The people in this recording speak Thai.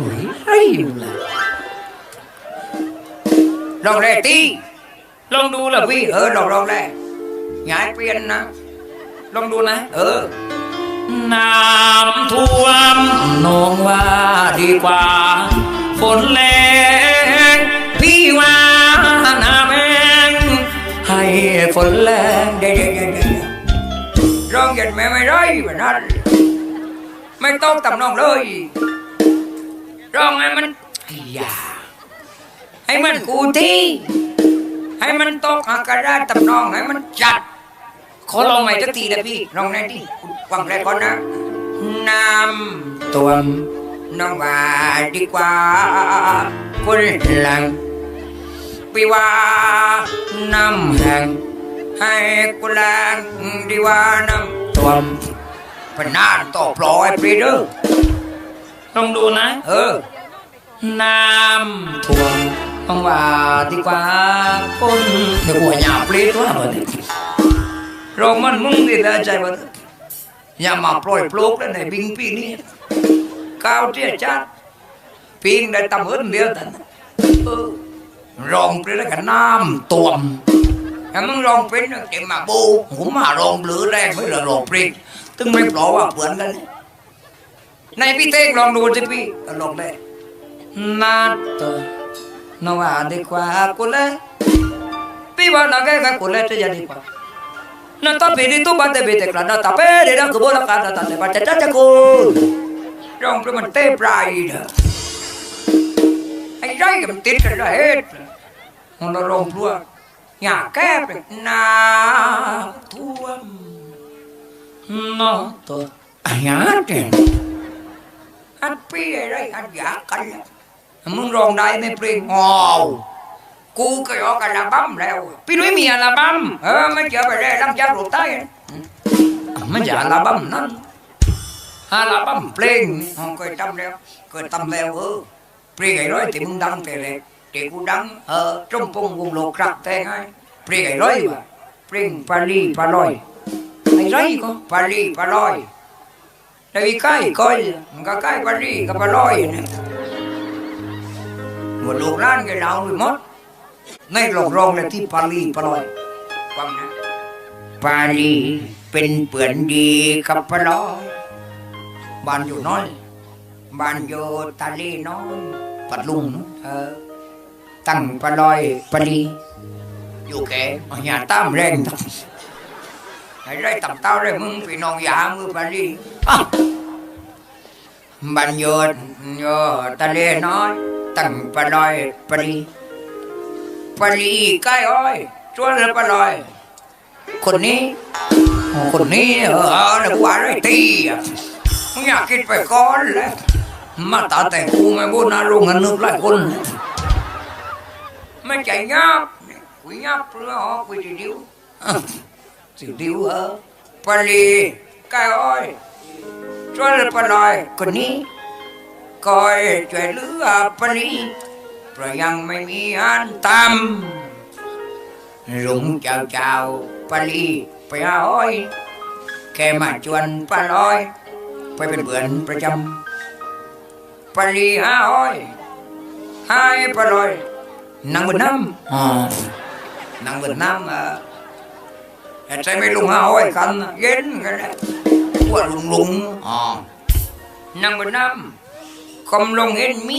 โอ้ยไรอยู่ล่ะลองแรกตีลองดูละพี่เออลองลองแรกย้ายเปลี่ยนนะลองดูนะเออน้ำท่วมนองว่าดีกว่าฝนแรงพี่ว่าน้ำแรงให้ฝนแรงเดี๋ยวเดี๋ยวเดี๋ยวเดี๋ยวร้องเย็นแม่ไม่ร้อยแบบนั้นไม่ต้องตำนองเลยร้องให้มันไอ้ยาให้มันกูที่ ให้มันตกอากาศตำนองให้มันจัด ขอลองใหม่สักทีนะพี่ลองหน่อยดิฟังแรกก่อนนะน้ำท่วมน้องว่าดีกว่าคนหลังปีว่าน้ำแห้งให้กุหลาบดีกว่าน้ำท่วมพนานต่อปล่อยปรีเด้อ ลองดูนะ เออ น้ำท่วมน้องว่าดีกว่าคนเดี๋ยวหัวหยาปรีดวะเหมือนรองมันมึงนี่ได้ใจมันอย่ามาปล่อยปลุกแล้วในบิงปีนี้ก้าวเที่ยจัดปิงได้ตำเอินเดียวแต่เออรองไปแล้วกันน้ำตวมถ้ามึงรองเป็นเก็บมาบูผมมารองหรือแรงไม่ละรองปริงถึงไม่ปลอว่าเปลือนกัน ในพี่เต้งลองดูสิพี่ก็ลองได้นาตัวนว่าดีกว่ากูเลยพี่ว่านาแกกับกูเลยจะดีกว่า na tapi itu bate bete klana tape de da kubo la kana tate bate tate ko rong pre man te pride ai rai kam tit ra het on la rong plua nhà kép na thuam no to anya ten anh pi ai rai anh giả canh มึงร้องได้ไหมเพลงงอกูก็ยอกอัลบั้มแล้ว พี่นุ้ยมีอัลบั้มเออไม่เจอไปได้ลำจากหลุดใต้ไม่ใช่อัลบั้มนั้นอัลบั้มเพลงอ๋อเคยทำแล้วเคยทำแล้วเออเพลงไอ้ร้อยที่มึงดังแต่เล็กที่กูดังเออจมพงวงโลกรักแต่ไงเพลงไอ้ร้อยว่ะเพลงปาลีปาลอยไอ้ร้อยก็ปาลีปาลอย แล้วอีกใกล้ก็มันก็ใกล้ปาลีกับปาลอยเนี่ยหมดลูกร้านแกเราไปหมดในหลอกรองเลยที่ปาลีปลอยฟังนะปาลีเป็นเปือนดีกับปลอยบ้านอยู่น้อยบ้านอยู่ตาลีน้อยปัดลุงเออตั้งปลอยปาลีอยู่แกอย่าตามแรงตั้ง ไอ้ไรตับเต้าไรมึงพี่น้องยามือปาลีบ้านยู่อยู่ตาลีน้อย ตั้งปลอยปาลีปลีใกล้อ้อยชวนแล้วปลอย คนนี้ คนนี้ เออเดี๋ยวกูอะไรตีอะมึงอยากคิดไปก่อนแหล้วมาตาแต่งกูไม่บุญนะลงเงินนึกหลายคนไม่ใจงับกูงับเพื่อหอกูจะดิ้วอะสิดิ้ว เออปลีใกล้อ้อยชวนแล้วปลอยคนนี้คอยช่วยเหลือปลีเพราะยังไม่มีอันทำลุงเจ้าเจ้าปลีไปหาอ้อยแค่มาชวนปลอย ไปเป็นเพื่อนประจำปลีหาอ้อยให้ปลอยนั่งบนน้ำอ๋อนั่งบนน้ำเออแต่ ใจไม่ลุงหาอ้อยกันเย็นกันเลยว่าลุงลุงอ๋อนั่งบนน้ำคมลงเห็นมี